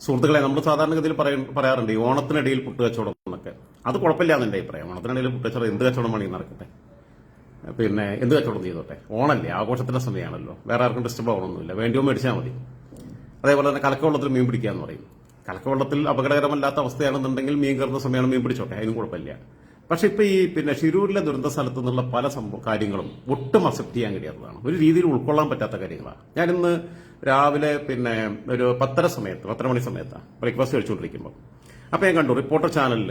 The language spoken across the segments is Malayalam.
സുഹൃത്തുക്കളെ നമ്മൾ സാധാരണഗതിയിൽ പറയും പറയാറുണ്ട് ഈ ഓണത്തിനിടയിൽ പുട്ടുകച്ചവടം എന്നൊക്കെ. അത് കുഴപ്പമില്ല എന്നെ അഭിപ്രായം. ഓണത്തിനിടയിൽ പുട്ടുകച്ചവടം എന്ത് കച്ചവടം വേണമെങ്കിൽ നടക്കട്ടെ. പിന്നെ എന്ത് കച്ചവടം ചെയ്തോട്ടെ? ഓണല്ലേ ആഘോഷത്തിന്റെ സമയമാണല്ലോ. വേറെ ആർക്കും ഡിസ്റ്റർബ് ആവണമൊന്നുമില്ല. വേണ്ടിയോ മേടിച്ചാൽ മതി. അതേപോലെ തന്നെ കലക്കവെള്ളത്തിൽ മീൻ പിടിക്കുക എന്ന് പറയും. കലക്കവെള്ളത്തിൽ അപകടകരമല്ലാത്ത അവസ്ഥയാണെന്നുണ്ടെങ്കിൽ മീൻ കയറുന്ന സമയമാണ് മീൻ പിടിച്ചോട്ടെ. അതിനും കുഴപ്പമില്ല. പക്ഷെ ഇപ്പൊ ഈ പിന്നെ ഷിരൂരിലെ ദുരന്ത സ്ഥലത്ത് നിന്നുള്ള പല കാര്യങ്ങളും ഒട്ടും അക്സെപ്റ്റ് ചെയ്യാൻ കഴിയാത്തതാണ്. ഒരു രീതിയിൽ ഉൾക്കൊള്ളാൻ പറ്റാത്ത കാര്യങ്ങളാണ്. ഞാൻ ഇന്ന് രാവിലെ പിന്നെ ഒരു പത്തര സമയത്ത് പത്തര മണി സമയത്താണ് ബ്രേക്ക്ഫാസ്റ്റ് കഴിച്ചുകൊണ്ടിരിക്കുമ്പോൾ അപ്പോൾ ഞാൻ കണ്ടു റിപ്പോർട്ടർ ചാനലിൽ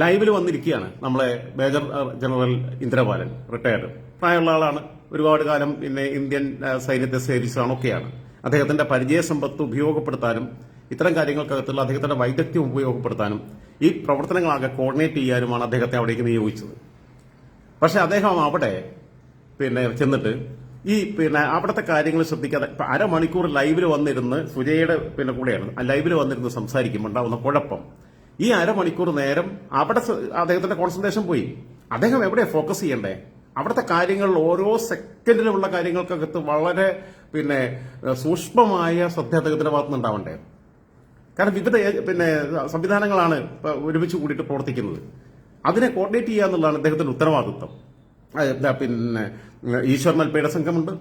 ലൈവിൽ വന്നിരിക്കുകയാണ് നമ്മളെ മേജർ ജനറൽ ഇന്ദിരാബാലൻ റിട്ടയർഡ് പ്രായമുള്ള ആളാണ്. ഒരുപാട് കാലം പിന്നെ ഇന്ത്യൻ സൈന്യത്തെ സേവിച്ചതാണ് ഒക്കെയാണ്. അദ്ദേഹത്തിന്റെ പരിചയസമ്പത്ത് ഉപയോഗപ്പെടുത്താനും ഇത്തരം കാര്യങ്ങൾക്കകത്തുള്ള അദ്ദേഹത്തിന്റെ വൈദഗ്ധ്യം ഉപയോഗപ്പെടുത്താനും ഈ പ്രവർത്തനങ്ങളാകെ കോർഡിനേറ്റ് ചെയ്യാനുമാണ് അദ്ദേഹത്തെ അവിടേക്ക് നിയോഗിച്ചത്. പക്ഷെ അദ്ദേഹം അവിടെ പിന്നെ ചെന്നിട്ട് ഈ പിന്നെ അവിടുത്തെ കാര്യങ്ങൾ ശ്രദ്ധിക്കാതെ ഇപ്പൊ അരമണിക്കൂർ ലൈവിൽ വന്നിരുന്ന് സുജയുടെ പിന്നെ കൂടെയാണ്. ലൈവിൽ വന്നിരുന്ന് സംസാരിക്കുമ്പോൾ ഉണ്ടാവുന്ന കുഴപ്പം. ഈ അരമണിക്കൂർ നേരം അവിടെ അദ്ദേഹത്തിന്റെ കോൺസെൻട്രേഷൻ പോയി. അദ്ദേഹം എവിടെ ഫോക്കസ് ചെയ്യണ്ടേ? അവിടുത്തെ കാര്യങ്ങൾ ഓരോ സെക്കൻഡിലുമുള്ള കാര്യങ്ങൾക്കകത്ത് വളരെ പിന്നെ സൂക്ഷ്മമായ ശ്രദ്ധ അദ്ദേഹത്തിന്റെ ഭാഗത്തുനിന്ന് ഉണ്ടാവണ്ടേ? കാരണം വിവിധ പിന്നെ സംവിധാനങ്ങളാണ് ഒരുമിച്ച് കൂടിയിട്ട് പ്രവർത്തിക്കുന്നത്. അതിനെ കോർഡിനേറ്റ് ചെയ്യുക എന്നുള്ളതാണ് അദ്ദേഹത്തിന്റെ ഉത്തരവാദിത്വം. പിന്നെ ഈശ്വർ മൽപ്പയുടെ സംഘമുണ്ട്.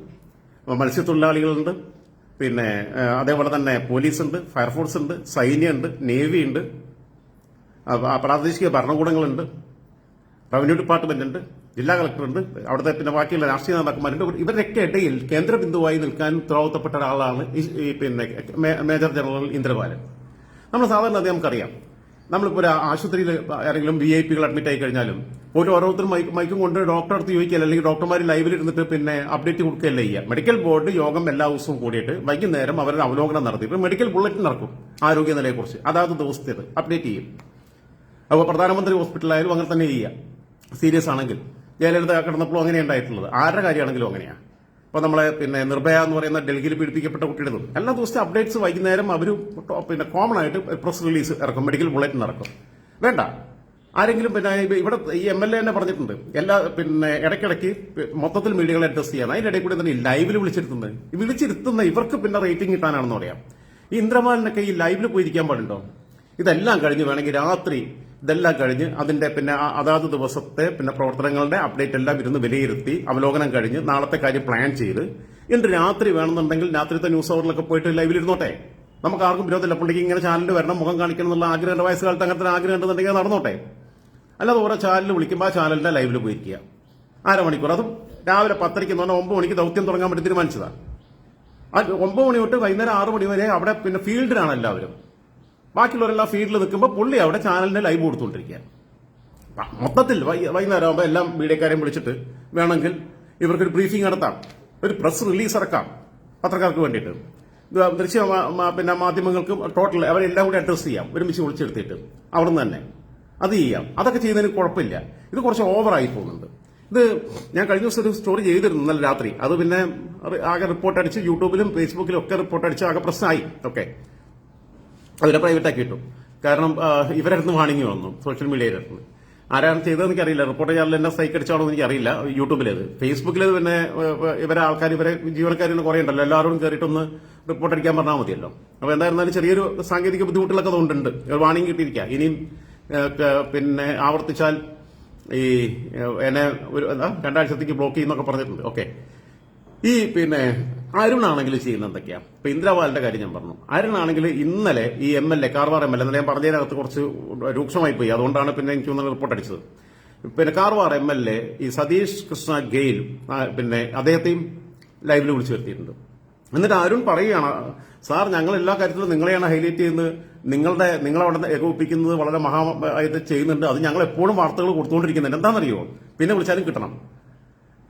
മത്സ്യത്തൊഴിലാളികളുണ്ട്. പിന്നെ അതേപോലെ തന്നെ പോലീസ് പോലീസുണ്ട് ഫയർഫോഴ്സ് ഉണ്ട് സൈന്യമുണ്ട് നേവി ഉണ്ട് പ്രാദേശിക ഭരണകൂടങ്ങളുണ്ട്. റവന്യൂ ഡിപ്പാർട്ട്മെന്റ് ഉണ്ട് ജില്ലാ കളക്ടർ ഉണ്ട് അവിടുത്തെ പിന്നെ ബാക്കിയുള്ള രാഷ്ട്രീയ നേതാക്കന്മാരുണ്ട്. ഇവരുടെയൊക്കെ ഇടയിൽ കേന്ദ്ര ബിന്ദുവായി നിൽക്കാൻ ഉത്തരവാദിത്തപ്പെട്ട ഒരാളാണ് ഈ പിന്നെ മേജർ ജനറൽ ഇന്ദ്രപാലൻ നമ്മൾ സാധാരണ അത് നമുക്കറിയാം. നമ്മളിപ്പോൾ ഒരു ആശുപത്രിയിൽ ആരെങ്കിലും വി ഐ പികൾ അഡ്മിറ്റ് ആയി കഴിഞ്ഞാലും ഒരു ഓരോരുത്തരും മൈക്ക് മൈക്കും കൊണ്ട് ഡോക്ടറെ അടുത്ത് ചോദിക്കുകയല്ല? അല്ലെങ്കിൽ ഡോക്ടർമാർ ലൈവിൽ ഇരുന്നിട്ട് പിന്നെ അപ്ഡേറ്റ് കൊടുക്കുകയല്ല ചെയ്യുക? മെഡിക്കൽ ബോർഡ് യോഗം എല്ലാ ദിവസവും കൂടിയിട്ട് വൈകുന്നേരം അവരുടെ അവലോകനം നടത്തിയിട്ട് മെഡിക്കൽ ബുള്ളറ്റിൻ നടക്കും ആരോഗ്യനിലയെക്കുറിച്ച്. അതാത് ദിവസത്തേത് അപ്ഡേറ്റ് ചെയ്യും. അപ്പോൾ പ്രധാനമന്ത്രി ഹോസ്പിറ്റലായാലും അങ്ങനെ തന്നെ ചെയ്യുക. സീരിയസ് ആണെങ്കിൽ ജയലളിത കിടന്നപ്പോഴും അങ്ങനെ ഉണ്ടായിട്ടുള്ളത്. ആരുടെ കാര്യമാണെങ്കിലും അങ്ങനെയാണ് ഇപ്പോൾ നമ്മളെ പിന്നെ നിർഭയ എന്ന് പറയുന്ന ഡൽഹിയിൽ പീഡിപ്പിക്കപ്പെട്ട കുട്ടിയുടെ എല്ലാ ദിവസത്തെ അപ്ഡേറ്റ്സ് വൈകുന്നേരം അവർ പിന്നെ കോമൺ ആയിട്ട് പ്രസ് റിലീസ് ഇറക്കും. മെഡിക്കൽ ബുള്ളറ്റ് നടക്കും. വേണ്ട. ആരെങ്കിലും പിന്നെ ഇവിടെ ഈ എം എൽ എ തന്നെ പറഞ്ഞിട്ടുണ്ട്. എല്ലാ പിന്നെ ഇടയ്ക്കിടയ്ക്ക് മൊത്തത്തിൽ മീഡിയകളെ അഡ്രസ് ചെയ്യാൻ. അതിന്റെ ഇടയിൽ കൂടി തന്നെ ലൈവിൽ വിളിച്ചിരുത്തുന്നത്. വിളിച്ചിരുത്തുന്ന ഇവർക്ക് പിന്നെ റേറ്റിംഗ് കിട്ടാനാണെന്ന് പറയാം. ഈ ഇന്ദ്രമാലിനൊക്കെ ഈ ലൈവിൽ പോയിരിക്കാൻ പാടുണ്ടോ? ഇതെല്ലാം കഴിഞ്ഞ് വേണമെങ്കിൽ രാത്രി ഇതെല്ലാം കഴിഞ്ഞ് അതിന്റെ പിന്നെ അതാത് ദിവസത്തെ പിന്നെ പ്രവർത്തനങ്ങളുടെ അപ്ഡേറ്റ് എല്ലാം ഇരുന്ന് വിലയിരുത്തി അവലോകനം കഴിഞ്ഞ് നാളത്തെ കാര്യം പ്ലാൻ ചെയ്ത് ഇന്ന് രാത്രി വേണമെന്നുണ്ടെങ്കിൽ രാത്രിത്തെ ന്യൂസ് അവറിലൊക്കെ പോയിട്ട് ലൈവിൽ ഇരുന്നോട്ടെ. നമുക്ക് ആർക്കും വിരോധമില്ല. പുള്ളിക്ക് ഇങ്ങനെ ചാനലിൽ വരണം മുഖം കാണിക്കണം എന്നുള്ള ആഗ്രഹം വയസ്സുകാലത്ത് അങ്ങനത്തെ ആഗ്രഹം ഉണ്ടെന്നുണ്ടെങ്കിൽ നടന്നോട്ടെ. അല്ലാതെ ഓരോ ചാനലിൽ വിളിക്കുമ്പോൾ ആ ചാനലിന്റെ ലൈവിൽ പോയിരിക്കുക അരമണിക്കൂർ. അതും രാവിലെ പത്തരയ്ക്ക് എന്ന് പറഞ്ഞാൽ ഒമ്പത് മണിക്ക് ദൗത്യം തുടങ്ങാൻ വേണ്ടി തീരുമാനിച്ചതാണ് ആ ഒമ്പത് മണി തൊട്ട് വൈകുന്നേരം ആറ് മണി വരെ അവിടെ പിന്നെ ഫീൽഡിലാണ് എല്ലാവരും. ബാക്കിയുള്ളവരെല്ലാം ഫീൽഡിൽ നിൽക്കുമ്പോൾ പുള്ളി അവിടെ ചാനലിന്റെ ലൈവ് കൊടുത്തുകൊണ്ടിരിക്കുകയാണ് മൊത്തത്തിൽ വൈകുന്നേരം ആകുമ്പോൾ എല്ലാം മീഡിയക്കാരെയും വിളിച്ചിട്ട് വേണമെങ്കിൽ ഇവർക്കൊരു ബ്രീഫിംഗ് നടത്താം. ഒരു പ്രസ് റിലീസ് ഇറക്കാം. പത്രക്കാർക്ക് വേണ്ടിയിട്ട്. ദൃശ്യ പിന്നെ മാധ്യമങ്ങൾക്കും ടോട്ടൽ അവരെല്ലാം കൂടി അഡ്രസ്സ് ചെയ്യാം. ഒരുമിച്ച് വിളിച്ചെടുത്തിട്ട്. അവിടെ തന്നെ. അത് ചെയ്യാം. അതൊക്കെ ചെയ്യുന്നതിന് കുഴപ്പമില്ല. ഇത് കുറച്ച് ഓവറായി പോകുന്നുണ്ട്. ഇത് ഞാൻ കഴിഞ്ഞ ദിവസം ഒരു സ്റ്റോറി ചെയ്തിരുന്നു ഇന്നലെ രാത്രി. അത് പിന്നെ ആകെ റിപ്പോർട്ട് അടിച്ച് യൂട്യൂബിലും ഫേസ്ബുക്കിലും ഒക്കെ റിപ്പോർട്ട് അടിച്ച് ആകെ പ്രശ്നമായി. ഓക്കെ അതിനെ പ്രൈവറ്റ് ആക്കി ഇട്ടു. കാരണം ഇവരടുത്ത് വാണിങ്ങി വന്നു സോഷ്യൽ മീഡിയയിലിരുന്ന് ആരാണ് ചെയ്തതെന്ന് എനിക്കറിയില്ല. റിപ്പോർട്ട് ചെയ്യാൻ എന്നെ സ്ട്രൈക്ക് അടിച്ചാണോ എന്ന് എനിക്കറിയില്ല. യൂട്യൂബിലേത്. ഫേസ്ബുക്കിലേത് പിന്നെ ഇവരെ ആൾക്കാർ ഇവരെ ജീവനക്കാരിന് കുറേ ഉണ്ടല്ലോ. എല്ലാവരും കയറിയിട്ടൊന്ന് റിപ്പോർട്ട് അടിക്കാൻ പറഞ്ഞാൽ മതിയല്ലോ. അപ്പോൾ എന്തായിരുന്നാലും ചെറിയൊരു സാങ്കേതിക ബുദ്ധിമുട്ടുകളൊക്കെ അതുകൊണ്ടുണ്ട്. വാണിംഗ് കിട്ടിയിരിക്കുക ഇനിയും പിന്നെ ആവർത്തിച്ചാൽ ഈ എന്നെ ഒരു എന്താ രണ്ടാഴ്ചത്തേക്ക് ബ്ലോക്ക് ചെയ്യുന്നൊക്കെ പറഞ്ഞിട്ടുണ്ട്. ഓക്കെ ഈ പിന്നെ അരുണാണെങ്കിൽ ചെയ്യുന്ന എന്തൊക്കെയാ? ഇപ്പൊ ഇന്ദ്രപാലിന്റെ കാര്യം ഞാൻ പറഞ്ഞു. അരുണാണെങ്കിൽ ഇന്നലെ ഈ M L A Karwar M L A ഞാൻ പറഞ്ഞതിനകത്ത് കുറച്ച് രൂക്ഷമായി പോയി. അതുകൊണ്ടാണ് പിന്നെ എനിക്ക് ഒന്ന് റിപ്പോർട്ട് അടിച്ചത്. പിന്നെ കാർവാർ എം എൽ എ ഈ സതീഷ് കൃഷ്ണ ഗെയിൽ പിന്നെ അദ്ദേഹത്തെയും ലൈവിൽ വിളിച്ചു വരുത്തിയിട്ടുണ്ട്. എന്നിട്ട് അരുൺ പറയുകയാണ് സാർ ഞങ്ങൾ എല്ലാ കാര്യത്തിലും നിങ്ങളെയാണ് ഹൈലൈറ്റ് ചെയ്യുന്നത്. നിങ്ങളുടെ നിങ്ങളവിടെ ഏകോപിപ്പിക്കുന്നത് വളരെ മഹാ ആയിട്ട് ചെയ്യുന്നുണ്ട്. അത് ഞങ്ങൾ എപ്പോഴും വാർത്തകൾ കൊടുത്തുകൊണ്ടിരിക്കുന്നുണ്ട്. എന്താണെന്നറിയോ പിന്നെ വിളിച്ചാലും കിട്ടണം.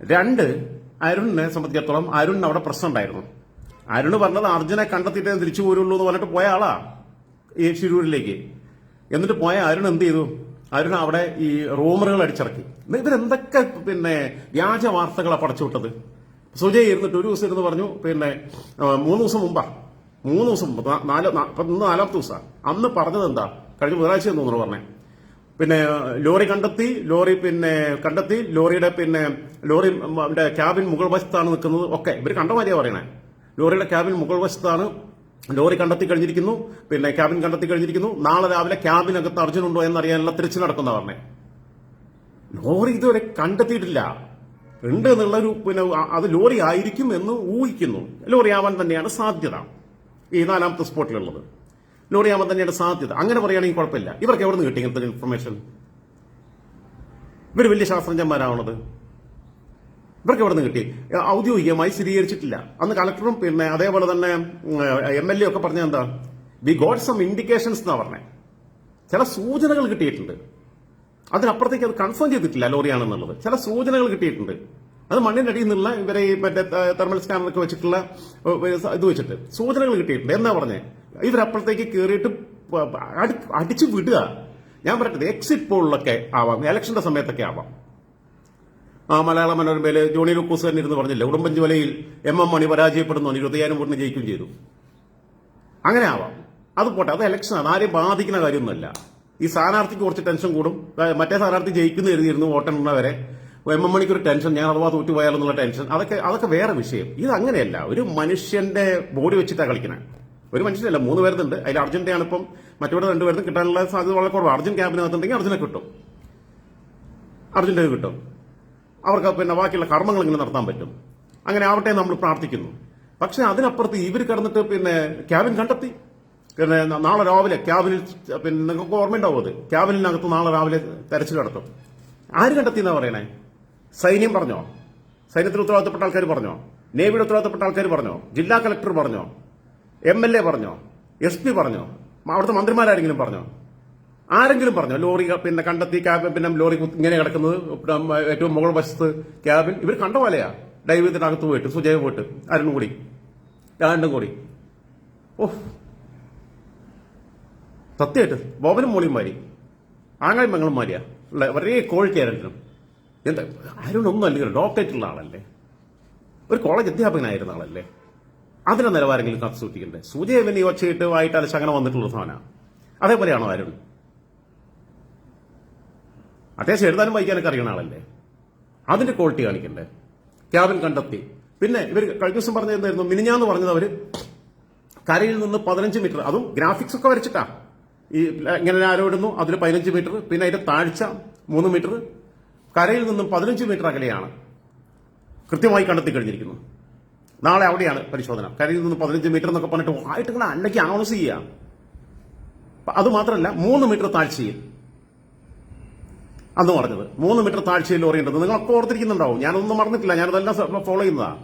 രണ്ട് അരുണിനെ സംബന്ധിച്ചിടത്തോളം അരുണിന് അവിടെ പ്രശ്നം ഉണ്ടായിരുന്നു. അരുണ് പറഞ്ഞത് അർജുനെ കണ്ടെത്തിയിട്ടേ തിരിച്ചു പോരുള്ളൂ എന്ന് പറഞ്ഞിട്ട് പോയ ആളാ ഈ ശിരൂരിലേക്ക്. എന്നിട്ട് പോയ അരുൺ എന്ത് ചെയ്തു? അരുൺ അവിടെ ഈ റൂമറുകൾ അടിച്ചിറക്കി. ഇവരെന്തൊക്കെ പിന്നെ വ്യാജ വാർത്തകളാണ് പടച്ചുവിട്ടത് സുജയ് ഇരുന്നിട്ട് ഒരു ദിവസം ഇരുന്ന് പറഞ്ഞു പിന്നെ മൂന്ന് ദിവസം മുമ്പാ. മൂന്ന് ദിവസം മുമ്പ് നാല് ഇന്ന് നാലാമത്തെ ദിവസമാണ്. അന്ന് പറഞ്ഞത് എന്താ കഴിഞ്ഞ ബുധനാഴ്ച തോന്നുന്നു പറഞ്ഞേ? പിന്നെ ലോറി കണ്ടെത്തി ലോറി പിന്നെ കണ്ടെത്തി ലോറിയുടെ പിന്നെ ലോറി ക്യാബിൻ മുകൾ വശത്താണ് നിൽക്കുന്നത്. ഒക്കെ ഇവർ കണ്ട മാതിരിയാ പറയണേ. ലോറിയുടെ ക്യാബിൻ മുകൾ വശത്താണ് ലോറി കണ്ടെത്തി കഴിഞ്ഞിരിക്കുന്നു. പിന്നെ ക്യാബിൻ കണ്ടെത്തി കഴിഞ്ഞിരിക്കുന്നു. നാളെ രാവിലെ ക്യാബിനകത്ത് അർജുനുണ്ടോ എന്നറിയാനുള്ള തിരിച്ചു നടക്കുന്ന പറഞ്ഞേ. ലോറി ഇതുവരെ കണ്ടെത്തിയിട്ടില്ല. ഉണ്ട് എന്നുള്ളൊരു പിന്നെ അത് ലോറി ആയിരിക്കും എന്ന് ഊഹിക്കുന്നു. ലോറി ആവാൻ തന്നെയാണ് സാധ്യത. ഈ നാലാമത്തെ സ്പോട്ടിലുള്ളത്. ചെയ്യാൻ തന്നെയാണ് സാധ്യത. അങ്ങനെ പറയുകയാണെങ്കിൽ കുഴപ്പമില്ല. ഇവർക്ക് എവിടെ നിന്ന് കിട്ടി ഇങ്ങനത്തെ ഇൻഫർമേഷൻ ഇവർ വലിയ ശാസ്ത്രജ്ഞന്മാരാവണത് ഇവർക്ക് എവിടെ നിന്ന് കിട്ടി? ഔദ്യോഗികമായി സ്ഥിരീകരിച്ചിട്ടില്ല. അന്ന് കളക്ടറും പിന്നെ അതേപോലെ തന്നെ എം എൽ എ ഒക്കെ പറഞ്ഞ എന്താ? വി ഗോട്ട് സം ഇൻഡിക്കേഷൻസ് എന്നാ പറഞ്ഞേ. ചില സൂചനകൾ കിട്ടിയിട്ടുണ്ട്. അതിനപ്പുറത്തേക്ക് അത് കൺഫേം ചെയ്തിട്ടില്ല ലോറിയാണെന്നുള്ളത് ചില സൂചനകൾ കിട്ടിയിട്ടുണ്ട്. അത് മണ്ണിന്റെ അടിയിൽ നിന്നുള്ള ഇവരെ മറ്റേ തെർമൽ സ്കാനറൊക്കെ വെച്ചിട്ടുള്ള ഇത് വെച്ചിട്ട് സൂചനകൾ കിട്ടിയിട്ടുണ്ട്. എന്നാ പറഞ്ഞേ? ഇവരപ്പുറത്തേക്ക് കയറിയിട്ട് അടിച്ചു വിടുക. ഞാൻ പറയട്ടെ എക്സിറ്റ് പോളിലൊക്കെ ആവാം. ഇലക്ഷന്റെ സമയത്തൊക്കെ ആവാം. ആ മലയാള മനോരമയിൽ ജോണി ലൂക്കോസ് തന്നെ ഇരുന്ന് പറഞ്ഞില്ലേ ഉടുമ്പൻചോലയിൽ എം എം മണി പരാജയപ്പെടുന്നു ഇരുപത്തിയായിരം വോട്ടിന് ജയിക്കുകയും ചെയ്തു. അങ്ങനെ ആവാം. അത് പോട്ടെ അത് ഇലക്ഷനാണ് ആരെയും ബാധിക്കുന്ന കാര്യമൊന്നുമല്ല. ഈ സ്ഥാനാർത്ഥിക്ക് കുറച്ച് ടെൻഷൻ കൂടും. മറ്റേ സ്ഥാനാർത്ഥി ജയിക്കുന്ന എഴുതിയിരുന്നു വോട്ടെണ്ണവരെ എം എം മണിക്ക് ഒരു ടെൻഷൻ ഞാൻ അഥവാ തോറ്റുപോയാലെന്നുള്ള ടെൻഷൻ അതൊക്കെ അതൊക്കെ വേറെ വിഷയം. ഇത് അങ്ങനെയല്ല. ഒരു മനുഷ്യന്റെ ബോഡി വെച്ചിട്ടാണ് കളിക്കുന്നത് ഒരു മനുഷ്യനല്ല മൂന്ന് പേരുന്നുണ്ട് അതിൽ അർജുന്റെയാണ് ഇപ്പം മറ്റവിടെ രണ്ടുപേർക്കും കിട്ടാനുള്ള സാധ്യത വളരെ കുറവ്. അർജുൻ ക്യാബിനകത്തുണ്ടെങ്കിൽ അർജുനെ കിട്ടും. അർജുന്റെ കിട്ടും. അവർക്ക് പിന്നെ ബാക്കിയുള്ള കർമ്മങ്ങൾ ഇങ്ങനെ നടത്താൻ പറ്റും. അങ്ങനെ ആവട്ടെ നമ്മൾ പ്രാർത്ഥിക്കുന്നു. പക്ഷെ അതിനപ്പുറത്ത് ഇവർ കടന്നിട്ട് പിന്നെ ക്യാബിൻ കണ്ടെത്തി. പിന്നെ നാളെ രാവിലെ ക്യാബിനിൽ പിന്നെ നിങ്ങൾക്ക് ഓർമ്മയുണ്ടാവും അത്. ക്യാബിനകത്ത് നാളെ രാവിലെ തെരച്ചിൽ നടത്തും. ആര് കണ്ടെത്തി എന്നാ പറയണേ? സൈന്യം പറഞ്ഞോ? സൈന്യത്തിൽ ഉത്തരവാദിത്തപ്പെട്ട ആൾക്കാർ പറഞ്ഞോ? നേവിയുടെ ഉത്തരവാദിത്തപ്പെട്ട ആൾക്കാർ പറഞ്ഞോ? ജില്ലാ കളക്ടർ പറഞ്ഞോ? എം എൽ എ പറഞ്ഞോ? എസ് പി പറഞ്ഞോ? അവിടുത്തെ മന്ത്രിമാരാരെങ്കിലും പറഞ്ഞോ? ആരെങ്കിലും പറഞ്ഞോ? ലോറി പിന്നെ കണ്ടെത്തി ക്യാബിൻ പിന്നെ ലോറി ഇങ്ങനെ കിടക്കുന്നത് ഏറ്റവും മുകൾ വശത്ത് ക്യാബിൻ ഇവർ കണ്ട പോലെയാ. ഡൈവ് ചെയ്തിട്ടകത്ത് പോയിട്ട് സുജയ പോയിട്ട് അരുണും കൂടി. രണ്ടും കൂടി. ഓ. സത്യമായിട്ട് ബോബനും മോളിയും മാരി. ആങ്ങളയും മങ്ങളും മാരിയാ. ഉള്ള ഒരേ കോഴിക്കാരനും എന്താ അരുണൊന്നും അല്ലെങ്കിൽ ഡോക്ടറേറ്റ് ഉള്ള ആളല്ലേ. ഒരു കോളേജ് അധ്യാപകനായിരുന്ന ആളല്ലേ. അതിന്റെ നിലവാരങ്ങളിൽ കാത്തു സൂക്ഷിക്കണ്ടേ? സൂചയവൻ ഈ ഒച്ചയിട്ട് വായിട്ട് അലച്ച് അങ്ങനെ വന്നിട്ടുള്ള സാധനമാണ് അതേപോലെയാണോ അരുൺ? അത്യാവശ്യം എഴുതാനും വായിക്കാനൊക്കെ അറിയുന്ന ആളല്ലേ? അതിന്റെ ക്വാളിറ്റി കാണിക്കണ്ടേ? ക്യാബിൻ കണ്ടെത്തി. പിന്നെ ഇവർ കഴിഞ്ഞ ദിവസം പറഞ്ഞത് എന്തായിരുന്നു? മിനിഞ്ഞാന്ന് പറഞ്ഞത് അവർ കരയിൽ നിന്ന് പതിനഞ്ച് മീറ്റർ അതും ഗ്രാഫിക്സ് ഒക്കെ വരച്ചിട്ടാ. ഈ ഇങ്ങനെ ആരോ ഇടുന്നു അതിൽ പതിനഞ്ച് മീറ്റർ പിന്നെ അതിന്റെ താഴ്ച മൂന്ന് മീറ്റർ. കരയിൽ നിന്നും പതിനഞ്ച് മീറ്റർ അകലെയാണ്. കൃത്യമായി കണ്ടെത്തി കഴിഞ്ഞിരിക്കുന്നു. നാളെ അവിടെയാണ് പരിശോധന. കരയിൽ നിന്ന് പതിനഞ്ച് മീറ്റർ എന്നൊക്കെ പറഞ്ഞിട്ട് ആയിട്ട് ഇങ്ങനെ അല്ലെങ്കിൽ അനൗൺസ് ചെയ്യാം. അത് മാത്രമല്ല മൂന്ന് മീറ്റർ താഴ്ചയിൽ. അന്ന് പറഞ്ഞത്. മൂന്ന് മീറ്റർ താഴ്ചയിൽ ലോറിയുണ്ടെന്ന് നിങ്ങളൊക്കെ ഓർത്തിരിക്കുന്നുണ്ടാവും. ഞാനൊന്നും മറന്നിട്ടില്ല. ഞാനതെല്ലാം ഫോളോ ചെയ്യുന്നതാ.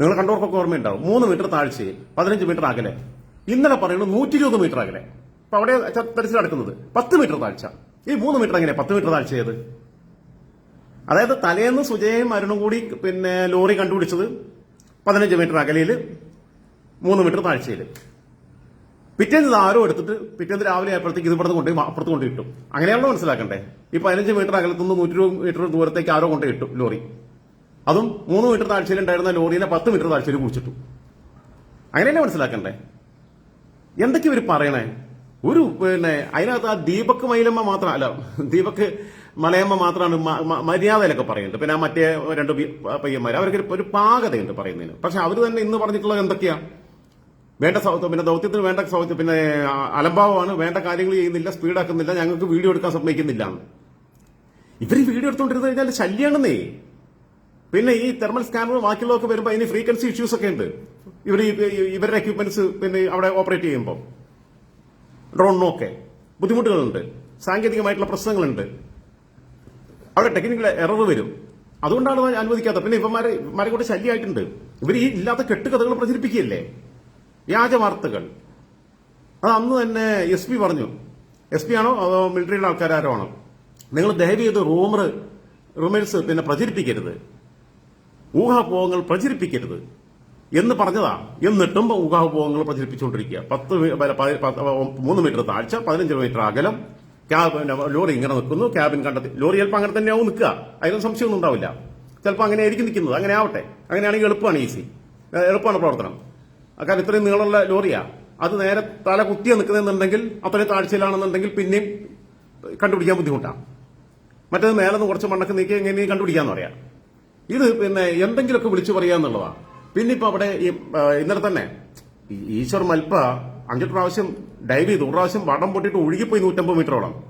നിങ്ങൾ കണ്ടവർക്കൊക്കെ ഓർമ്മയുണ്ടാവും. മൂന്ന് മീറ്റർ താഴ്ചയിൽ പതിനഞ്ച് മീറ്റർ അകലെ. ഇന്നലെ പറയുന്നത് നൂറ്റി ഇരുപത് മീറ്റർ അകലെ. അപ്പൊ അവിടെ തരത്തിൽ നടക്കുന്നത് പത്ത് മീറ്റർ താഴ്ച. ഈ മൂന്ന് മീറ്റർ എങ്ങനെ പത്ത് മീറ്റർ താഴ്ച ചെയ്ത് അതായത് തലേന്ന് സുജയും അരുണും കൂടി പിന്നെ ലോറി കണ്ടുപിടിച്ചത് പതിനഞ്ച് മീറ്റർ അകലയിൽ മൂന്ന് മീറ്റർ താഴ്ചയിൽ. പിറ്റേന്ന് ഇത് ആരോ എടുത്തിട്ട് പിറ്റേന്ന് രാവിലെ ആയപ്പോഴത്തേക്ക് ഇത് ഇവിടുന്ന് കൊണ്ടുപോയി അപ്പുറത്ത് കൊണ്ട് കിട്ടും അങ്ങനെയാണല്ലോ മനസ്സിലാക്കണ്ടേ? ഈ പതിനഞ്ച് മീറ്റർ അകലത്തുനിന്ന് നൂറ്റി രൂപ മീറ്റർ ദൂരത്തേക്ക് ആരോ കൊണ്ട് കിട്ടും ലോറി. അതും മൂന്ന് മീറ്റർ താഴ്ചയിൽ ഉണ്ടായിരുന്ന ലോറിനെ പത്ത് മീറ്റർ താഴ്ചയിൽ കുഴിച്ചിട്ടു. അങ്ങനെയല്ലേ മനസ്സിലാക്കണ്ടേ? എന്തൊക്കെ ഇവർ പറയണേ? ഒരു പിന്നെ അതിനകത്ത് ആ ദീപക് മൈലമ്മ മാത്രം അല്ല ദീപക് മലയമ്മ മാത്രമാണ് മര്യാദയിലൊക്കെ പറയുന്നത്. പിന്നെ ആ മറ്റേ രണ്ട് പയ്യന്മാർ അവർക്ക് ഒരു- പാകതയുണ്ട് പറയുന്നതിന്. പക്ഷെ അവർ തന്നെ ഇന്ന് പറഞ്ഞിട്ടുള്ളത് എന്തൊക്കെയാ? വേണ്ട പിന്നെ ദൗത്യത്തിന് വേണ്ട സൗത്യം പിന്നെ അലംഭാവമാണ്. വേണ്ട കാര്യങ്ങൾ ചെയ്യുന്നില്ല സ്പീഡാക്കുന്നില്ല ഞങ്ങൾക്ക് വീഡിയോ എടുക്കാൻ സമ്മതിക്കുന്നില്ല. ഇവർ വീഡിയോ എടുത്തുകൊണ്ടിരുന്ന് കഴിഞ്ഞാൽ ശല്യാണെന്നേ. പിന്നെ ഈ തെർമൽ സ്കാനർ ബാക്കിയുള്ളതൊക്കെ വരുമ്പോൾ അതിന് ഫ്രീക്വൻസി ഇഷ്യൂസ് ഒക്കെ ഉണ്ട് ഇവർ ഇവരുടെ എക്യുപ്മെന്റ്സ് പിന്നെ അവിടെ ഓപ്പറേറ്റ് ചെയ്യുമ്പോൾ ഡ്രോണിനൊക്കെ ബുദ്ധിമുട്ടുകളുണ്ട്. സാങ്കേതികമായിട്ടുള്ള പ്രശ്നങ്ങളുണ്ട്. അവിടെ ടെക്നിക്കൽ എറർ വരും. അതുകൊണ്ടാണ് അത് അനുവദിക്കാത്തത്. പിന്നെ ഇവന്മാരെ ഇവന്മാരെ കൂടെ ശല്യമായിട്ടുണ്ട് ഇവർ ഈ ഇല്ലാത്ത കെട്ടുകഥകൾ പ്രചരിപ്പിക്കുകയല്ലേ? വ്യാജ വാർത്തകൾ. അത് അന്ന് തന്നെ എസ് പി പറഞ്ഞു. എസ് പി ആണോ അതോ മിലിറ്ററിയുടെ ആൾക്കാരോ ആണോ? നിങ്ങൾ ദയവ് ചെയ്ത് റൂമർ റൂമേഴ്സ് പിന്നെ പ്രചരിപ്പിക്കരുത്. ഊഹാപോഹങ്ങൾ പ്രചരിപ്പിക്കരുത്. എന്ന് പറഞ്ഞതാ. എന്നിട്ടും ഊഹാപോഹങ്ങൾ പ്രചരിപ്പിച്ചുകൊണ്ടിരിക്കുക. പത്ത് മൂന്ന് മീറ്റർ താഴ്ച പതിനഞ്ച് മീറ്റർ അകലം ലോറി ഇങ്ങനെ നിൽക്കുന്നു ക്യാബിൻ കണ്ടെത്തി. ലോറി ചിലപ്പോൾ അങ്ങനെ തന്നെയാവും നിൽക്കുക. അതിനൊന്നും സംശയമൊന്നും ഉണ്ടാവില്ല. ചിലപ്പോൾ അങ്ങനെ ആയിരിക്കും നിൽക്കുന്നത്. അങ്ങനെ ആവട്ടെ. അങ്ങനെയാണെങ്കിൽ എളുപ്പമാണ് ഈസി എളുപ്പമാണ് പ്രവർത്തനം. കാരണം ഇത്രയും നീളമുള്ള ലോറിയാ. അത് നേരെ തല കുത്തിയ നിൽക്കുന്നുണ്ടെങ്കിൽ അത്രയും താഴ്ചയിലാണെന്നുണ്ടെങ്കിൽ പിന്നെയും കണ്ടുപിടിക്കാൻ ബുദ്ധിമുട്ടാണ് മറ്റേത് മേലെ നിന്ന് കുറച്ച് മണ്ണൊക്കെ നീക്കി എങ്ങനെ കണ്ടുപിടിക്കാന്ന് പറയാം. ഇത് പിന്നെ എന്തെങ്കിലുമൊക്കെ വിളിച്ചു പറയാന്നുള്ളതാണ് പിന്നെ ഇപ്പൊ അവിടെ ഈ ഇന്നലെ തന്നെ ഈശ്വർ മൽപ്പ അഞ്ചെട്ട് പ്രാവശ്യം ഡൈവ് ചെയ്തു. പ്രാവശ്യം വടം പൊട്ടിയിട്ട് ഒഴുകിപ്പോയി നൂറ്റമ്പത് മീറ്ററോളം.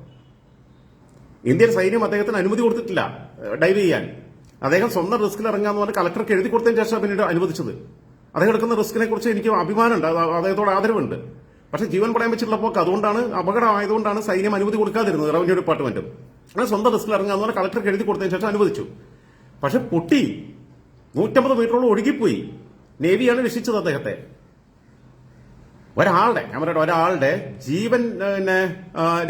ഇന്ത്യൻ സൈന്യം അദ്ദേഹത്തിന് അനുമതി കൊടുത്തിട്ടില്ല ഡൈവ് ചെയ്യാൻ. അദ്ദേഹം സ്വന്തം റിസ്കിൽ ഇറങ്ങാന്ന് പറഞ്ഞ് കളക്ടർക്ക് എഴുതി കൊടുത്തതിന് ശേഷം പിന്നീട് അനുവദിച്ചത്. അദ്ദേഹം എടുക്കുന്ന റിസ്കിനെ കുറിച്ച് എനിക്ക് അഭിമാനമുണ്ട് അദ്ദേഹത്തോട് ആദരവുണ്ട്. പക്ഷേ ജീവൻ പണയം വെച്ചിട്ടുള്ളപ്പോൾ അതുകൊണ്ടാണ് അപകടമായതുകൊണ്ടാണ് സൈന്യം അനുമതി കൊടുക്കാതിരുന്നത് റവന്യൂ ഡിപ്പാർട്ട്മെന്റും. അങ്ങനെ സ്വന്തം റിസ്കിൽ ഇറങ്ങാന്ന് പറഞ്ഞ് കളക്ടർക്ക് എഴുതി കൊടുത്തതിന് ശേഷം അനുവദിച്ചു. പക്ഷെ പൊട്ടി. നൂറ്റമ്പത് മീറ്ററോളം ഒഴുകിപ്പോയി. നേവിയാണ് രക്ഷിച്ചത് അദ്ദേഹത്തെ. ഒരാളുടെ ഞാൻ പറയട്ടെ ഒരാളുടെ ജീവൻ പിന്നെ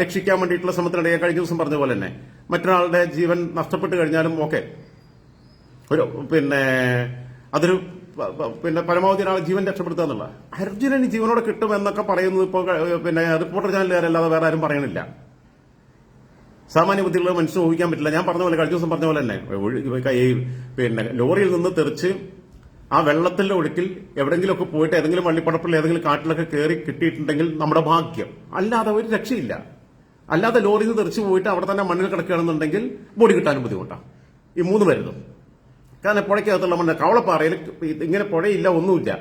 രക്ഷിക്കാൻ വേണ്ടിയിട്ടുള്ള ശ്രമത്തിനിടെ ഞാൻ കഴിഞ്ഞ ദിവസം പറഞ്ഞ പോലെ തന്നെ മറ്റൊരാളുടെ ജീവൻ നഷ്ടപ്പെട്ട് കഴിഞ്ഞാലും ഓക്കെ. ഒരു പിന്നെ അതൊരു പിന്നെ പരമാവധി ഒരാളെ ജീവൻ രക്ഷപ്പെടുത്തുക എന്നുള്ള അർജുനന് ജീവനോടെ കിട്ടും എന്നൊക്കെ പറയുന്നത് ഇപ്പോൾ പിന്നെ റിപ്പോർട്ടർ ചാനലുകാരല്ലാതെ വേറെ ആരും പറയണില്ല സാമാന്യ ബുദ്ധിയുള്ള മനുഷ്യന് ഊഹിക്കാൻ പറ്റില്ല. ഞാൻ പറഞ്ഞ പോലെ കഴിഞ്ഞ ദിവസം പറഞ്ഞ പോലെ തന്നെ ഈ പിന്നെ ലോറിയിൽ നിന്ന് തെറിച്ച് ആ വെള്ളത്തിന്റെ ഒഴുക്കിൽ എവിടെങ്കിലുമൊക്കെ പോയിട്ട് ഏതെങ്കിലും വള്ളിപ്പടപ്പിൽ ഏതെങ്കിലും കാട്ടിലൊക്കെ കയറി കിട്ടിയിട്ടുണ്ടെങ്കിൽ നമ്മുടെ ഭാഗ്യം. അല്ലാതെ ഒരു രക്ഷയില്ല. അല്ലാതെ ലോറിയിൽ നിന്ന് തെറിച്ച് പോയിട്ട് അവിടെ തന്നെ മണ്ണിൽ കിടക്കുകയാണെന്നുണ്ടെങ്കിൽ ബോഡി കിട്ടാനും ബുദ്ധിമുട്ടാണ് ഈ മൂന്ന് പേരുതും കാരണം പുഴയ്ക്കകത്തുള്ള മണ്ണ് കവളപ്പാറയിൽ ഇങ്ങനെ പുഴയില്ല ഒന്നുമില്ല.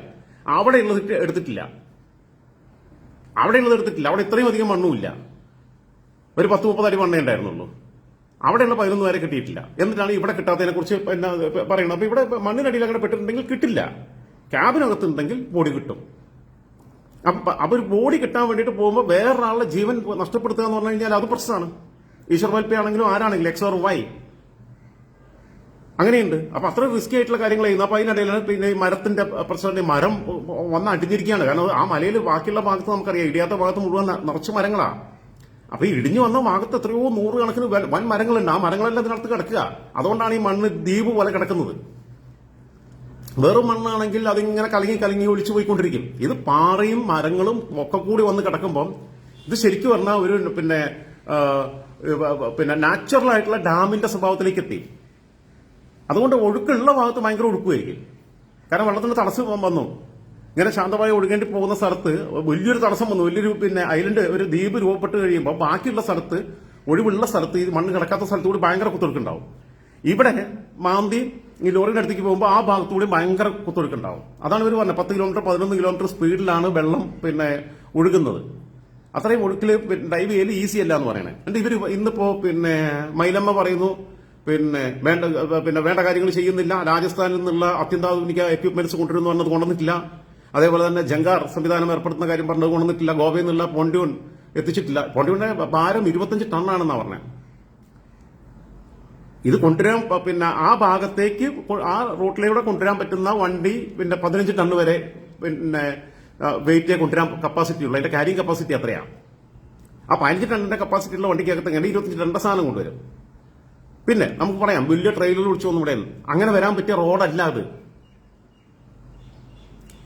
അവിടെ ഉള്ളത് എടുത്തിട്ടില്ല. അവിടെ അവിടെയുള്ളത് എടുത്തിട്ടില്ല. അവിടെ ഇത്രയും അധികം മണ്ണുമില്ല. ഒരു പത്ത് മുപ്പത് അടി മണ്ണേ ഉണ്ടായിരുന്നുള്ളൂ. അവിടെയുള്ള പതിനൊന്ന് പേരെ കിട്ടിയിട്ടില്ല. എന്നിട്ടാണ് ഇവിടെ കിട്ടാത്തതിനെ കുറിച്ച് പറയുന്നത്. അപ്പൊ ഇവിടെ മണ്ണിനടിയിൽ അങ്ങനെ പെട്ടിട്ടുണ്ടെങ്കിൽ കിട്ടില്ല. ക്യാബിനകത്തുണ്ടെങ്കിൽ ബോഡി കിട്ടും. അപ്പൊ അവർ ബോഡി കിട്ടാൻ വേണ്ടിയിട്ട് പോകുമ്പോൾ വേറൊരാളുടെ ജീവൻ നഷ്ടപ്പെടുത്തുക എന്ന് പറഞ്ഞു കഴിഞ്ഞാൽ അത് പ്രശ്നമാണ്. ഈശ്വർ മൽപ്പയാണെങ്കിലും ആരാണെങ്കിലും എക്സ് ഓർ വൈ. അങ്ങനെയുണ്ട്. അപ്പൊ അത്ര റിസ്കി ആയിട്ടുള്ള കാര്യങ്ങൾ ചെയ്യുന്നു. അപ്പൊ അതിനിടയിലാണ് പിന്നെ ഈ മരത്തിന്റെ പ്രശ്നം മരം വന്ന് അടിഞ്ഞിരിക്കുകയാണ്. കാരണം ആ മലയിൽ ബാക്കിയുള്ള ഭാഗത്ത് നമുക്കറിയാം. ഇടിയാത്ത ഭാഗത്ത് മുഴുവൻ നിറച്ച് മരങ്ങളാ. അപ്പൊ ഈ ഇടിഞ്ഞു വന്ന ഭാഗത്ത് എത്രയോ നൂറുകണക്കിന് കണക്കിന് വൻ മരങ്ങളുണ്ട്. ആ മരങ്ങളെല്ലാം ഇതിനകത്ത് കിടക്കുക. അതുകൊണ്ടാണ് ഈ മണ്ണ് ദ്വീപ് പോലെ കിടക്കുന്നത്. വെറും മണ്ണാണെങ്കിൽ അതിങ്ങനെ കലങ്ങി കലങ്ങി ഒലിച്ചു പോയിക്കൊണ്ടിരിക്കും. ഇത് പാറയും മരങ്ങളും ഒക്കെ കൂടി വന്ന് കിടക്കുമ്പം ഇത് ശരിക്കും പറഞ്ഞാൽ ഒരു പിന്നെ പിന്നെ നാച്ചുറൽ ആയിട്ടുള്ള ഡാമിന്റെ സ്വഭാവത്തിലേക്ക് എത്തി. അതുകൊണ്ട് ഒഴുക്കുള്ള ഭാഗത്ത് ഭയങ്കര ഒഴുക്കുമായിരിക്കും കാരണം വെള്ളത്തിന്റെ തടസ്സം വന്നു. ഇങ്ങനെ ശാന്തമായി ഒഴുകേണ്ടി പോകുന്ന സ്ഥലത്ത് വലിയൊരു തടസ്സം വന്നു. വലിയൊരു പിന്നെ ഐലൻഡ് ഒരു ദ്വീപ് രൂപപ്പെട്ട് കഴിയുമ്പോൾ ബാക്കിയുള്ള സ്ഥലത്ത് ഒഴിവുള്ള സ്ഥലത്ത് ഈ മണ്ണ് കിടക്കാത്ത സ്ഥലത്ത് കൂടി ഭയങ്കര കുത്തൊഴുക്കുണ്ടാവും ഇവിടെ മാന്തി ഈ ലോറിയുടെ അടുത്തേക്ക് പോകുമ്പോൾ ആ ഭാഗത്തുകൂടി ഭയങ്കര കുത്തൊഴുക്കുണ്ടാവും അതാണ് ഇവർ പറഞ്ഞത്. പത്ത് കിലോമീറ്റർ പതിനൊന്ന് കിലോമീറ്റർ സ്പീഡിലാണ് വെള്ളം പിന്നെ ഒഴുകുന്നത്. അത്രയും ഒഴുക്കിൽ ഡൈവ് ചെയ്യൽ ഈസി അല്ല എന്ന് പറയണേ. എന്നിട്ട് ഇവർ ഇന്നിപ്പോ പിന്നെ മൈലമ്മ പറയുന്നു പിന്നെ വേണ്ട പിന്നെ വേണ്ട കാര്യങ്ങൾ ചെയ്യുന്നില്ല. രാജസ്ഥാനിൽ നിന്നുള്ള അത്യന്താധുനിക എക്യുപ്മെന്റ്സ് കൊണ്ടുവരുന്നു പറഞ്ഞത് കൊണ്ടുവന്നിട്ടില്ല. അതേപോലെ തന്നെ ജംഗാർ സംവിധാനം ഏർപ്പെടുത്തുന്ന കാര്യം പറഞ്ഞത് കൊണ്ടുവന്നിട്ടില്ല. ഗോവയിൽ നിന്നുള്ള പോണ്ടിയൂൺ എത്തിച്ചിട്ടില്ല. പോണ്ടിയൂണിന്റെ ഭാരം ഇരുപത്തഞ്ച് ടണ്ണാണെന്നാണ് പറഞ്ഞത് ഇത് കൊണ്ടുവരാൻ പിന്നെ ആ ഭാഗത്തേക്ക് ആ റൂട്ടിലൂടെ കൊണ്ടുവരാൻ പറ്റുന്ന വണ്ടി പിന്നെ പതിനഞ്ച് ടൺ വരെ പിന്നെ വെയിറ്റ് കൊണ്ടുവരാൻ കപ്പാസിറ്റി ഉള്ള അതിന്റെ കാരിങ് കപ്പാസിറ്റി അത്രയാണ് ആ പതിനഞ്ച് ടണ്ണിന്റെ കപ്പാസിറ്റി ഉള്ള വണ്ടിക്കകത്ത് എങ്ങനെ ഇരുപത്തഞ്ച് ടണ്ണിന്റെ സാധനം കൊണ്ടുവരും? പിന്നെ നമുക്ക് പറയാം വലിയ ട്രെയിലർ വിളിച്ചു വന്നു ഇവിടെ അങ്ങനെ വരാൻ പറ്റിയ റോഡല്ല അത്.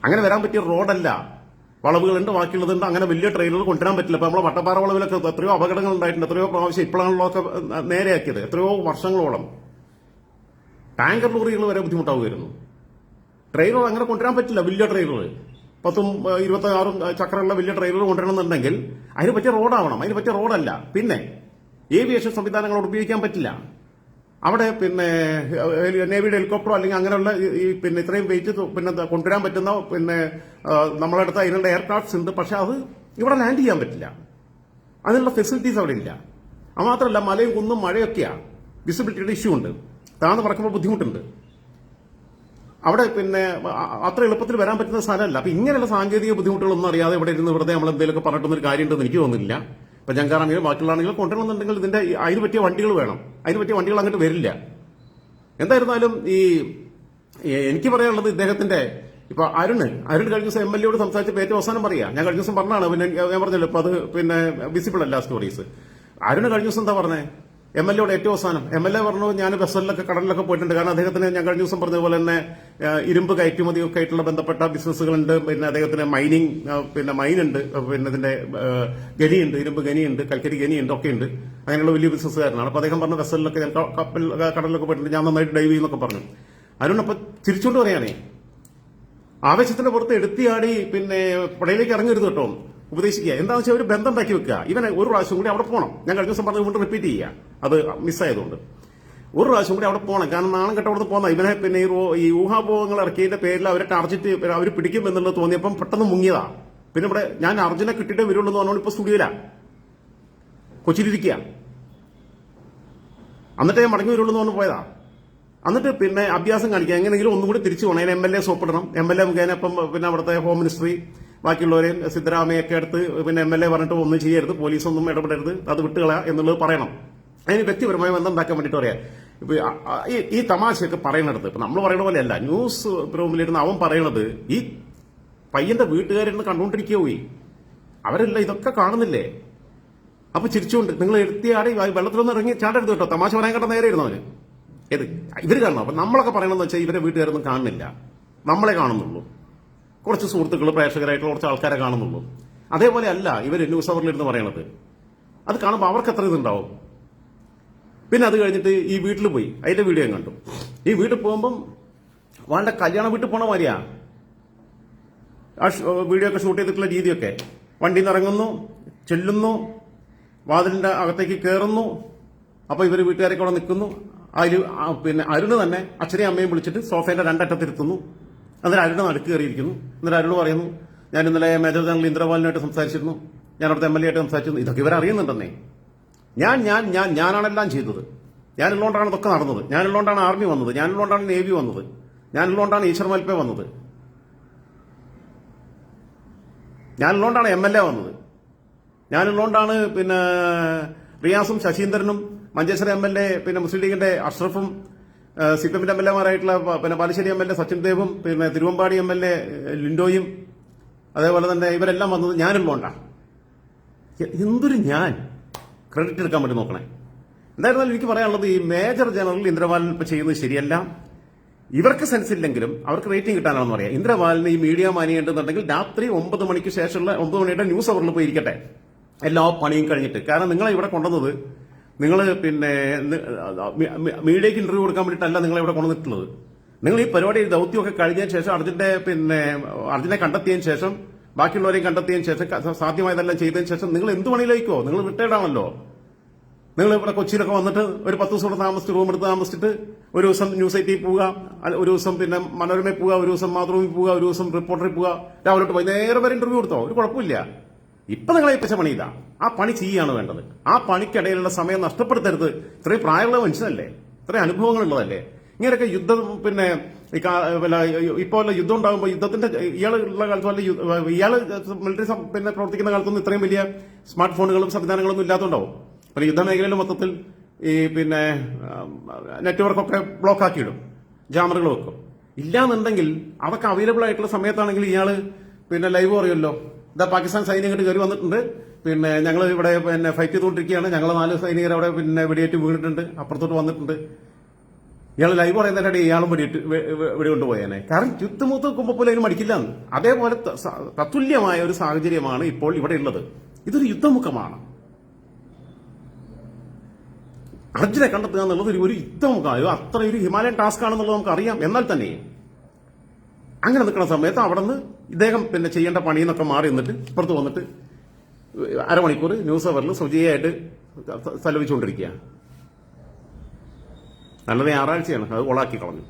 അങ്ങനെ വരാൻ പറ്റിയ റോഡല്ല. വളവുകളുണ്ട് ബാക്കിയുള്ളതുണ്ട്. അങ്ങനെ വലിയ ട്രെയിനുകൾ കൊണ്ടുവരാൻ പറ്റില്ല. ഇപ്പൊ നമ്മളെ വട്ടപ്പാറ വളവിലൊക്കെ എത്രയോ അപകടങ്ങൾ ഉണ്ടായിട്ടുണ്ട്. എത്രയോ പ്രാവശ്യം ഇപ്പോഴാണല്ലോ ഒക്കെ നേരെയാക്കിയത്. എത്രയോ വർഷങ്ങളോളം. ടാങ്കർ ലോറികൾ വരെ ബുദ്ധിമുട്ടാവുമായിരുന്നു ട്രെയിനുകൾ അങ്ങനെ കൊണ്ടുവരാൻ പറ്റില്ല വലിയ ട്രെയിനുകൾ. പത്തും ഇരുപത്തി ആറും ചക്രമുള്ള വലിയ ട്രെയിനുകൾ കൊണ്ടുവരണമെന്നുണ്ടെങ്കിൽ അതിന് പറ്റിയ റോഡാവണം. അതിന് പറ്റിയ റോഡല്ല. പിന്നെ ഏവിയേഷൻ സംവിധാനങ്ങളോട് ഉപയോഗിക്കാൻ പറ്റില്ല. അവിടെ പിന്നെ നേവിയുടെ ഹെലികോപ്റ്ററോ അല്ലെങ്കിൽ അങ്ങനെയുള്ള ഈ- പിന്നെ ഇത്രയും വെയിറ്റ് പിന്നെ കൊണ്ടുവരാൻ പറ്റുന്ന പിന്നെ നമ്മളെ നമ്മളടുത്ത് അതിനുള്ള എയർക്രാഫ്റ്റ്സ് ഉണ്ട്. പക്ഷെ അത് ഇവിടെ ലാൻഡ് ചെയ്യാൻ പറ്റില്ല. അതിനുള്ള ഫെസിലിറ്റീസ് അവിടെ ഇല്ല. അത് മാത്രമല്ല മലയും കുന്നും മഴയൊക്കെയാണ് വിസിബിലിറ്റിയുടെ ഇഷ്യൂ ഉണ്ട്. താന്ന് പറക്കുമ്പോൾ ബുദ്ധിമുട്ടുണ്ട്. അവിടെ പിന്നെ അത്ര എളുപ്പത്തിൽ വരാൻ പറ്റുന്ന സ്ഥലമല്ല. അപ്പൊ ഇങ്ങനെയുള്ള സാങ്കേതിക ബുദ്ധിമുട്ടുകളൊന്നും അറിയാതെ ഇവിടെ ഇരുന്ന് വെറുതെ നമ്മൾ എന്തെങ്കിലുമൊക്കെ പറഞ്ഞിട്ടൊന്നും ഒരു കാര്യമുണ്ടെന്ന് എനിക്ക് തോന്നുന്നില്ല. ഇപ്പൊ ജങ്കാറാണെങ്കിലും ബാക്കിയുള്ളതാണെങ്കിലും കൊണ്ടുവരണമെന്നുണ്ടെങ്കിൽ ഇതിന്റെ അതിന് പറ്റിയ വണ്ടികൾ വേണം. അതിന് പറ്റിയ വണ്ടികൾ അങ്ങോട്ട് വരില്ല. എന്തായിരുന്നാലും ഈ ഈ എനിക്ക് പറയാനുള്ളത് ഇദ്ദേഹത്തിന്റെ ഇപ്പൊ അരുണ് അരുൺ കഴിഞ്ഞ ദിവസം എം എൽ എയോട് സംസാരിച്ചപ്പോൾ ഏറ്റവും അവസാനം പറയാ. ഞാൻ കഴിഞ്ഞ ദിവസം പറഞ്ഞാണ് പിന്നെ ഞാൻ പറഞ്ഞല്ലോ ഇപ്പൊ അത് പിന്നെ വിസിബിൾ അല്ല സ്റ്റോറീസ് അരുണ് കഴിഞ്ഞ ദിവസം എന്താ പറഞ്ഞേ? എം എൽ എയുടെ ഏറ്റവും അവസാനം. എം എൽ എ പറഞ്ഞു ഞാൻ വെസലിലൊക്കെ കടലിലൊക്കെ പോയിട്ടുണ്ട്. കാരണം അദ്ദേഹത്തിന് ഞാൻ കഴിഞ്ഞ ദിവസം പറഞ്ഞതുപോലെ തന്നെ ഇരുമ്പ് കയറ്റുമതിയൊക്കെ ആയിട്ടുള്ള ബന്ധപ്പെട്ട ബിസിനസ്സുകളുണ്ട്. പിന്നെ അദ്ദേഹത്തിന് മൈനിങ് പിന്നെ മൈനുണ്ട് പിന്നെ ഇതിന്റെ ഗനിയുണ്ട് ഇരുമ്പ് ഗനിയുണ്ട് കൽക്കരി ഗനിയുണ്ട് ഒക്കെ ഉണ്ട് അങ്ങനെയുള്ള വലിയ ബിസിനസ്സുകാരനാണ്. അപ്പോൾ അദ്ദേഹം പറഞ്ഞ വെസലിലൊക്കെ ഞാൻ കപ്പൽ കടലിലൊക്കെ പോയിട്ടുണ്ട്. ഞാൻ നന്നായിട്ട് ഡൈവ് ചെയ്യുന്നൊക്കെ പറഞ്ഞു. അരുൺ അപ്പോൾ തിരിച്ചുകൊണ്ട് പറയാനേ ആവേശത്തിന്റെ പുറത്ത് എടുത്തിയാടി പിന്നെ പടയിലേക്ക് ഇറങ്ങരുത് കേട്ടോ. ഉപദേശിക്കുക. എന്താണെന്ന് വെച്ചാൽ ഒരു ബന്ധം ഉണ്ടാക്കി വെക്കുക. ഇവനെ ഒരു പ്രാവശ്യം കൂടി അവിടെ പോകണം ഞാൻ കഴിഞ്ഞ ദിവസം പറഞ്ഞത് വീണ്ടും റിപ്പീറ്റ് ചെയ്യുക അത് മിസ്സായതുകൊണ്ട് ഒരു പ്രാവശ്യം കൂടി അവിടെ പോകണം കാരണം നാണം കെട്ട അവിടെ പോകുന്ന ഇവനെ പിന്നെ ഈ ഊഹാഭോഗങ്ങൾ ഇറക്കിയതിന്റെ പേരിൽ അവരെ ടാർജറ്റ് അവർ പിടിക്കും എന്നുള്ളത് തോന്നിയപ്പം പെട്ടെന്ന് മുങ്ങിയതാ. പിന്നെ ഇവിടെ ഞാൻ അർജുനെ കിട്ടിയിട്ടേ വരുള്ളൂ എന്ന് പറഞ്ഞോണ്ട് ഇപ്പൊ സ്റ്റുഡിയോയിലാ കൊച്ചിയിലിരിക്കുക എന്നിട്ട് ഞാൻ മടങ്ങി വരുള്ളൂ എന്ന് പറഞ്ഞു പോയതാ. എന്നിട്ട് പിന്നെ അഭ്യാസം കാണിക്കുക എങ്ങനെയെങ്കിലും ഒന്നും കൂടി തിരിച്ചു പോകണം എം എൽ എ സോപ്പിടണം. എം എൽ എ മുഖേന ഇപ്പം പിന്നെ അവിടുത്തെ ഹോം മിനിസ്ട്രി ബാക്കിയുള്ളവരെയും സിദ്ധരാമയൊക്കെ അടുത്ത് പിന്നെ എം എൽ എ പറഞ്ഞിട്ട് ഒന്നും ചെയ്യരുത് പോലീസൊന്നും ഇടപെടരുത് അത് വിട്ടുകളയാ എന്നുള്ളത് പറയണം. അതിന് വ്യക്തിപരമായ ബന്ധം ഉണ്ടാക്കാൻ വേണ്ടിയിട്ട് പറയാം. ഇപ്പൊ ഈ- ഈ തമാശയൊക്കെ പറയണത് ഇപ്പൊ നമ്മൾ പറയുന്ന പോലെയല്ല ന്യൂസ് റൂമിലിരുന്ന് അവൻ പറയണത് ഈ പയ്യന്റെ വീട്ടുകാരിരുന്ന് കണ്ടുകൊണ്ടിരിക്കുക പോയി അവരെല്ലാം ഇതൊക്കെ കാണുന്നില്ലേ? അപ്പൊ ചിരിച്ചുകൊണ്ട് നിങ്ങൾ എടുത്തിയാടി വെള്ളത്തിലൊന്നും ഇറങ്ങി ചാടരുത് കേട്ടോ തമാശ പറയാൻ കേട്ട നേരെ ഇരുന്നു അവന്. ഏത്? ഇവർ കാണണം. അപ്പൊ നമ്മളൊക്കെ പറയണമെന്ന് വെച്ചാൽ ഇവരെ വീട്ടുകാരൊന്നും കാണുന്നില്ല. നമ്മളെ കാണുന്നുള്ളൂ. കുറച്ച് സുഹൃത്തുക്കൾ പ്രേക്ഷകരായിട്ടുള്ള കുറച്ച് ആൾക്കാരെ കാണുന്നുള്ളൂ. അതേപോലെ അല്ല ഇവർ ന്യൂസ് അവറിലിരുന്ന് പറയണത്. അത് കാണുമ്പോൾ അവർക്ക് അത്ര ഇതുണ്ടാവും? പിന്നെ അത് കഴിഞ്ഞിട്ട് ഈ വീട്ടിൽ പോയി. അതിന്റെ വീഡിയോ കണ്ടു. ഈ വീട്ടിൽ പോകുമ്പം വാണ്ട കല്യാണ വീട്ടിൽ പോണ മാതിരിയാ. ആ വീഡിയോ ഒക്കെ ഷൂട്ട് ചെയ്തിട്ടുള്ള രീതിയൊക്കെ. വണ്ടിയിൽ നിന്ന് ഇറങ്ങുന്നു ചെല്ലുന്നു വാതിലിന്റെ അകത്തേക്ക് കയറുന്നു അപ്പോൾ ഇവർ വീട്ടുകാരൊക്കെ അവിടെ നിൽക്കുന്നു. അതിൽ പിന്നെ അരുണ് തന്നെ അച്ഛനെയും അമ്മയും വിളിച്ചിട്ട് സോഫേന്റെ രണ്ടറ്റത്തിരുത്തുന്നു. എന്നിട്ട് അരുണ് നടുക്ക് കയറിയിരിക്കുന്നു. എന്നിട്ട് അരുണ് പറയുന്നു ഞാൻ ഇന്നലെ മേജർ ജനറൽ ഇന്ദ്രപാലിനായിട്ട് സംസാരിച്ചിരുന്നു. ഞാൻ അവിടുത്തെ എം എൽ എ ആയിട്ട് സംസാരിച്ചിരുന്നു. ഇതൊക്കെ ഇവരറിയുന്നുണ്ടെന്നേ ഞാൻ ഞാൻ ഞാൻ ഞാനാണെല്ലാം ചെയ്തത്. ഞാനുള്ളതുകൊണ്ടാണ് ഇതൊക്കെ നടന്നത്. ഞാനുള്ളതുകൊണ്ടാണ് ആർമി വന്നത്. ഞാനുള്ളതുകൊണ്ടാണ് നേവി വന്നത്. ഞാനുള്ളതുകൊണ്ടാണ് ഈശ്വർ മൽപ്പ വന്നത്. ഞാനുള്ളതുകൊണ്ടാണ് എം എൽ എ വന്നത്. ഞാനുള്ളതുകൊണ്ടാണ് പിന്നെ റിയാസും ശശീന്ദ്രനും മഞ്ചേശ്വരം എം എൽ എ പിന്നെ മുസ്ലിം ലീഗിന്റെ അഷ്റഫും സി പി എമ്മിന്റെ എം എൽ പിന്നെ Palassery M L A Sachin ദേവും പിന്നെ തിരുവമ്പാടി എം എൽ എ ലിൻഡോയും അതേപോലെ തന്നെ ഇവരെല്ലാം വന്നത് ഞാനുള്ളതുകൊണ്ടാണ് എന്തൊരു ഞാൻ? ക്രെഡിറ്റ് എടുക്കാൻ വേണ്ടി നോക്കണേ. എന്തായിരുന്നാലും എനിക്ക് പറയാനുള്ളത് ഈ മേജർ ജനറൽ ഇന്ദ്രപാലൻ ഇപ്പൊ ചെയ്യുന്നത് ശരിയല്ല. ഇവർക്ക് സെൻസ് ഇല്ലെങ്കിലും അവർക്ക് റേറ്റിംഗ് കിട്ടാനാണെന്ന് പറയാം. ഇന്ദ്രപാലിന് ഈ മീഡിയ മാനിയുണ്ടെന്നുണ്ടെങ്കിൽ രാത്രി ഒമ്പത് മണിക്ക് ശേഷമുള്ള ഒമ്പത് മണിയുടെ ന്യൂസ് അവറിൽ പോയിരിക്കട്ടെ. എല്ലാ പണിയും കഴിഞ്ഞിട്ട്. കാരണം നിങ്ങളെ ഇവിടെ കൊണ്ടുവന്നത് നിങ്ങൾ പിന്നെ നി- മി- മി- മീഡിയയ്ക്ക് ഇന്റർവ്യൂ കൊടുക്കാൻ വേണ്ടിയിട്ടല്ല നിങ്ങൾ ഇവിടെ കൊണ്ടുവന്നിട്ടുള്ളത്. നിങ്ങൾ ഈ പരിപാടി ദൗത്യമൊക്കെ കഴിഞ്ഞതിന് ശേഷം അർജുന്റെ പിന്നെ അർജുനെ കണ്ടെത്തിയതിനു ശേഷം ബാക്കിയുള്ളവരെയും കണ്ടെത്തിയതിനു ശേഷം സാധ്യമായതെല്ലാം ചെയ്തതിന് ശേഷം നിങ്ങൾ എന്ത് പണിയിലേക്കോ? നിങ്ങൾ റിട്ടയർഡ് ആണല്ലോ നിങ്ങൾ ഇവിടെ കൊച്ചിയിലൊക്കെ വന്നിട്ട് ഒരു പത്ത് ദിവസം ഇവിടെ താമസിച്ച് റൂം എടുത്ത് താമസിച്ചിട്ട് ഒരു ദിവസം ന്യൂസ് എയ്റ്റിൽ പോവുക ഒരു ദിവസം പിന്നെ മനോരമയിൽ പോവുക ഒരു ദിവസം മാതൃഭൂമി പോവുക ഒരു ദിവസം റിപ്പോർട്ടറിൽ പോവുക രാവിലെ തൊട്ട് പോയി നേരെ വരെ ഇന്റർവ്യൂ കൊടുത്തോ? ഒരു കുഴപ്പമില്ല. ഇപ്പൊ നിങ്ങളെ പണി ഇതാ. ആ പണി ചെയ്യാണ് വേണ്ടത്. ആ പണിക്കിടയിലുള്ള സമയം നഷ്ടപ്പെടുത്തരുത്. ഇത്രയും പ്രായമുള്ള മനുഷ്യനല്ലേ? ഇത്രയും അനുഭവങ്ങളുള്ളതല്ലേ? ഇങ്ങനെയൊക്കെ യുദ്ധം പിന്നെ ഇപ്പോൾ യുദ്ധം ഉണ്ടാകുമ്പോൾ യുദ്ധത്തിന്റെ ഇയാളുള്ള കാലത്തും യു- ഇയാൾ മിലിറ്ററി പിന്നെ പ്രവർത്തിക്കുന്ന കാലത്തൊന്നും ഇത്രയും വലിയ സ്മാർട്ട് ഫോണുകളും സംവിധാനങ്ങളൊന്നും ഇല്ലാത്തതുണ്ടാവും പിന്നെ യുദ്ധമേഖലയിൽ മൊത്തത്തിൽ ഈ പിന്നെ നെറ്റ്വർക്കൊക്കെ ബ്ലോക്ക് ആക്കിയിടും ജാമറുകൾ വെക്കും. ഇല്ലാന്നുണ്ടെങ്കിൽ അതൊക്കെ അവൈലബിൾ ആയിട്ടുള്ള സമയത്താണെങ്കിൽ ഇയാൾ പിന്നെ ലൈവ് പറയുമല്ലോ ഇതാ പാകിസ്ഥാൻ സൈനികർ കയറി വന്നിട്ടുണ്ട്. പിന്നെ ഞങ്ങൾ ഇവിടെ പിന്നെ ഫൈറ്റ് ചെയ്തുകൊണ്ടിരിക്കുകയാണ്. ഞങ്ങൾ നാല് സൈനികർ അവിടെ പിന്നെ വെടിയേറ്റ് വീണിട്ടുണ്ട്. അപ്പുറത്തോട്ട് വന്നിട്ടുണ്ട്. ഇയാൾ ലൈവ് പറയുന്നതിനിടെ ഇയാളും വെടിയിട്ട് വെടി കൊണ്ടുപോയേനെ കാരണം ചുറ്റുമൂത്ത് നിൽക്കുമ്പോൾ പോലും അതിന് മടിക്കില്ല അതേപോലെ തത്തുല്യമായ ഒരു സാഹചര്യമാണ് ഇപ്പോൾ ഇവിടെ ഉള്ളത്. ഇതൊരു യുദ്ധമുഖമാണ്. അർജുനെ കണ്ടെത്തുക എന്നുള്ളത് ഒരു- യുദ്ധമുഖമാണ് അത്ര ഒരു ഹിമാലയൻ ടാസ്ക് ആണെന്നുള്ളത് നമുക്ക് അറിയാം എന്നാൽ തന്നെ അങ്ങനെ നിൽക്കുന്ന സമയത്ത് അവിടെ ഇദ്ദേഹം പിന്നെ ചെയ്യേണ്ട പണിയിൽ നിന്നൊക്കെ മാറി നിന്നിട്ട് ഇപ്പുറത്ത് വന്നിട്ട് അരമണിക്കൂർ ന്യൂസ് അവറിൽ സുജയായിട്ട് സലവിച്ചുകൊണ്ടിരിക്കുക നല്ലത് ഞായറാഴ്ചയാണ്. അത് ഓളാക്കി കളഞ്ഞു.